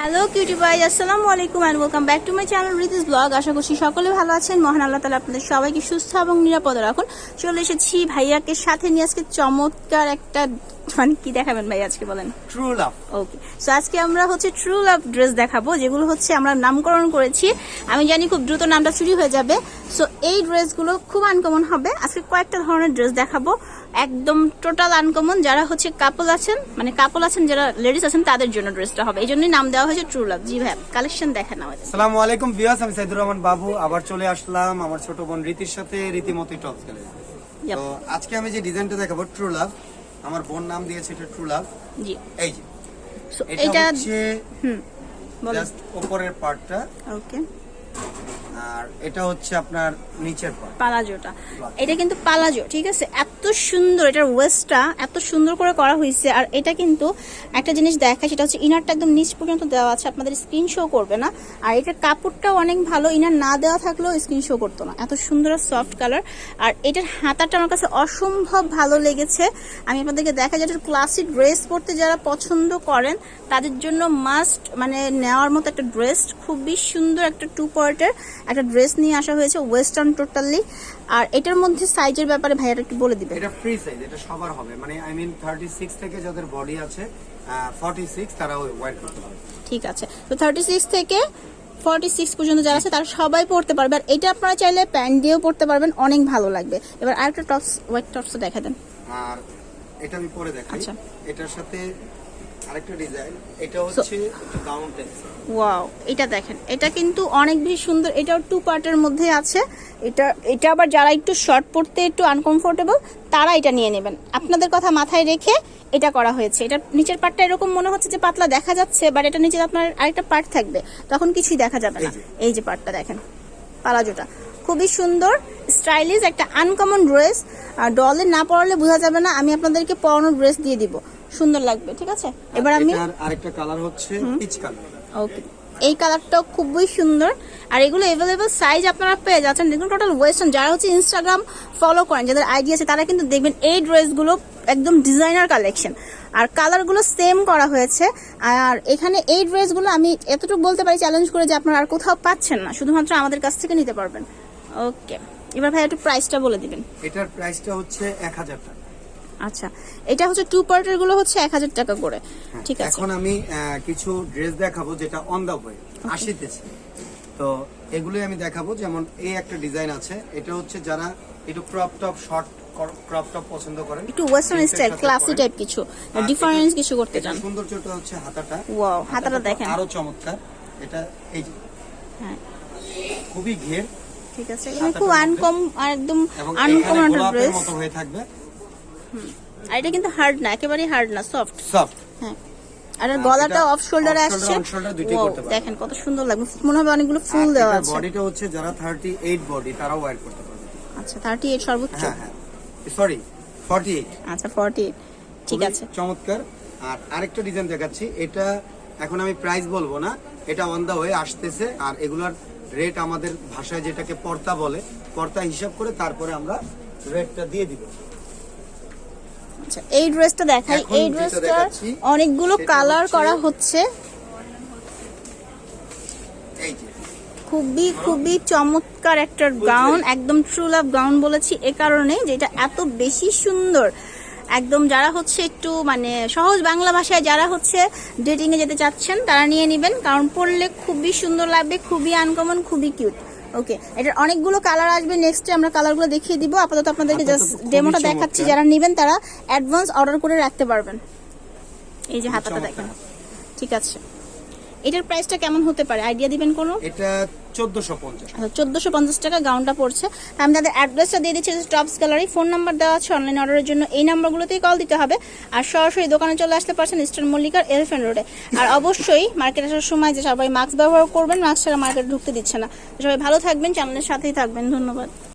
Hello cutie ভাই আসসালামু আলাইকুম and welcome back to my channel Ridi's vlog আশা করছি সকলে ভালো আছেন। মহান আল্লাহ তালা আপনাদের সবাইকে সুস্থ এবং নিরাপদ রাখুন। চলে এসেছি ভাইয়াকে সাথে নিয়ে আজকে চমৎকার একটা মানে কি দেখাবেন ভাই আজকে বলেন? ট্রু লাভ ওকে সো আজকে আমরা হচ্ছে ট্রু লাভ ড্রেস দেখাবো যেগুলো হচ্ছে আমরা নামকরণ করেছি। আমি জানি খুব দ্রুত নামটা চুরি হয়ে যাবে। সো এই ড্রেসগুলো খুব আনকমন হবে। আজকে কয়েকটা ধরনের ড্রেস দেখাবো। একদম টোটাল আনকমন যারা হচ্ছে কাপল আছেন মানে কাপল আছেন যারা লেডিস আছেন তাদের জন্য ড্রেসটা হবে। এই জন্যই নাম দেওয়া হয়েছে ট্রু লাভ জি ভাই কালেকশন দেখেন আমাদের। আসসালামু আলাইকুম ভিউয়ার্স আমি সাইদুর রহমান বাবু আবার চলে আসলাম আমার ছোট বোন রীতির সাথে রীতিমতো টপস গেলে তো আজকে আমি যে ডিজাইনটা দেখাবো ট্রু লাভ আমার বোন নাম দিয়েছে এটা ট্রু লাভ জি। এই যে। সো এটা হচ্ছে হুম জাস্ট উপরের পার্টটা ওকে আর এটা হচ্ছে আপনার পালাজোটা। এটা কিন্তু পালাজো, ঠিক আছে? এত সুন্দর, এটার ওয়েস্টটা এত সুন্দর করে করা হয়েছে আর এটা কিন্তু একটা জিনিস সেটা হচ্ছে ইনারটা একদম নিচ পর্যন্ত দেওয়া আছে, আপনাদের স্ক্রিন শো করবে না। আর এটার কাপড়টাও অনেক ভালো, ইনার না দেওয়া থাকলেও স্ক্রিন শো করতো না। এত সুন্দর সফট কালার আর এটার হাতাটা আমার কাছে অসম্ভব ভালো লেগেছে। আমি আপনাদেরকে দেখা যায় ক্লাসিক ড্রেস পরতে যারা পছন্দ করেন, তাদের জন্য মাস্ট মানে নেওয়ার মতো একটা ড্রেস খুবই সুন্দর একটা টু পার্টের একটা ড্রেস নিয়ে আসা হয়েছে ওয়েস্টার্ন টোটালি। আর এটার মধ্যে সাইজের ব্যাপারে ভাইয়াটা একটু বলে দিবে এটা ফ্রি সাইজ এটা সবার হবে। মানে আই মিন থার্টি সিক্স থেকে যাদের বডি আছে ফর্টি সিক্স তারা ওয়ার করতে পারবে। ঠিক আছে। তো থার্টি সিক্স থেকে ফর্টি সিক্স পর্যন্ত যারা আছে তারা সবাই পড়তে পারবে। আর এটা আপনারা চাইলে প্যান্ট দিয়েও পড়তে পারবেন অনেক ভালো লাগবে। এবার আরেকটা টপস হোয়াইট টপস দেখা দেন। আর এটা আমি পরে দেখাই। আচ্ছা। এটার সাথে আরেকটা ডিজাইন এটা হচ্ছে গাউন ওয়াও এটা দেখেন এটা কিন্তু অনেক বেশি সুন্দর এটাও টু পার্টের মধ্যে আছে। এটা এটা আবার যারা একটু শর্ট পড়তে একটু আনকমফোর্টেবল তারা এটা নিয়ে নেবেন। আপনাদের কথা মাথায় রেখে এটা করা হয়েছে। এটা নিচের পার্টটা এরকম মনে হচ্ছে যে পাতলা দেখা যাচ্ছে বাট এটা নিচে আপনার আরেকটা পার্ট থাকবে। তখন কিছুই দেখা যাবে না। এই যে। পার্টটা দেখেন পালাজোটা। খুবই সুন্দর স্টাইলিশ একটা আনকমন ড্রেস আর ডলে না পরালে বোঝা যাবে না আমি আপনাদেরকে পরানো ড্রেস দিয়ে দিব। সুন্দর লাগবে ঠিক আছে? এবার আমি আরেকটা কালার হচ্ছে পিচ কালার ওকে এই কালারটাও খুবই সুন্দর। আর এগুলো এভেলেবেল সাইজ আপনারা পেয়ে যাচ্ছেন। দেখুন টোটাল ওয়েস্টার্ন যারা হচ্ছে ইনস্টাগ্রাম ফলো করেন যাদের আইডিয়া আছে তারা কিন্তু দেখবেন এই ড্রেসগুলো একদম ডিজাইনার কালেকশন আর কালারগুলো সেম করা হয়েছে। আর এখানে এই ড্রেসগুলো আমি এতটুকু বলতে পারি চ্যালেঞ্জ করে যে আপনারা আর কোথাও পাচ্ছেন না। শুধুমাত্র আমাদের কাছ থেকে নিতে পারবেন। ওকে এবার ভাই একটু প্রাইসটা বলে দিবেন। এটার প্রাইসটা হচ্ছে এক হাজার টাকা। আচ্ছা। এটা হচ্ছে টু পার্টেরগুলো হচ্ছে এক হাজার টাকা করে। ঠিক আছে। এখন আমি কিছু ড্রেস দেখাবো যেটা অন দা ওয়ে আসিতেছে। তো এগুলোই আমি দেখাবো। যেমন এই একটা ডিজাইন আছে। এটা হচ্ছে যারা একটু crop top short crop top পছন্দ করেন একটু ওয়েস্টার্ন স্টাইল ক্লাসি টাইপ কিছু ডিফারেন্স কিছু করতে চান। সুন্দর ছোট হচ্ছে হাতাটা। ওয়াও হাতাটা দেখেন। আরও চমৎকার। এটা এই হ্যাঁ। খুবই ঘের। ঠিক আছে? এখানে খুব আনকম একদম এখানে একটা ড্রেস মতো হয়ে থাকবে। আর এটা কিন্তু হার্ড না একেবারেই হার্ড না সফট সফট হ্যাঁ। আর গলাটা অফ শোল্ডারে আসছে। on shoulder দুইটাই Wow, করতে পারবে। দেখেন কত সুন্দর লাগবে মনে হবে অনেকগুলো ফুল দেওয়া আছে। বডিটা হচ্ছে যারা থার্টি এইট বডি তারাও ওয়ার করতে পারবে। আচ্ছা থার্টি এইট সর্বোচ্চ? হ্যাঁ হ্যাঁ। সরি ফর্টি এইট আচ্ছা ফর্টি ঠিক আছে। চমৎকার। আর আরেকটা ডিজাইন দেখাচ্ছি। এটা এখন আমি প্রাইস বলব না। এটা অন দা ওয়ে আসতেছে। আর এগুলার রেট আমাদের ভাষায় যেটাকে পর্তা বলে পর্তা হিসাব করে তারপরে আমরা রেটটা দিয়ে দিব। আচ্ছা এই ড্রেসটা দেখাই। এই ড্রেসটা অনেকগুলো কালার করা হচ্ছে। খুবই খুবই চমৎকার একটা গাউন একদম ট্রু লাভ গাউন বলেছি এ কারণে যেটা এত বেশি সুন্দর। একদম যারা হচ্ছে একটু মানে সহজ বাংলা ভাষায় যারা হচ্ছে ডেটিংয়ে যেতে চাচ্ছেন তারা নিয়ে নেবেন কারণ পরলে খুবই সুন্দর লাগবে খুবই আনকমন খুবই কিউট ওকে এটার অনেকগুলো কালার আসবে নেক্সটে আমরা কালারগুলো দেখিয়ে দিব। আপাতত আপনাদেরকে জাস্ট ডেমোটা দেখাচ্ছি যারা নেবেন তারা অ্যাডভান্স অর্ডার করে রাখতে পারবেন। এই যে হাতাটা। দেখেন। ঠিক আছে। এটার প্রাইসটা কেমন হতে পারে? আইডিয়া দিবেন কোনো? এটা চোদ্দশো পঞ্চাশ। চোদ্দশো পঞ্চাশ টাকা গাউনটা পড়ছে। আমি তাদের অ্যাড্রেসটা দিয়ে দিচ্ছি টপস গ্যালারি ফোন নাম্বার দেওয়া আছে অনলাইন অর্ডারের জন্য এই নাম্বারগুলোতেই কল দিতে হবে। আর সরাসরি দোকানে চলে আসতে পারছেন ইস্টার্ন মল্লিকার এলিফেন্ট রোডে আর অবশ্যই মার্কেট আসার সময় যে সবাই মাস্ক ব্যবহার করবেন মাস্ক ছাড়া মার্কেট ঢুকতে দিচ্ছে না। সবাই ভালো থাকবেন চ্যানেলের সাথেই থাকবেন। ধন্যবাদ।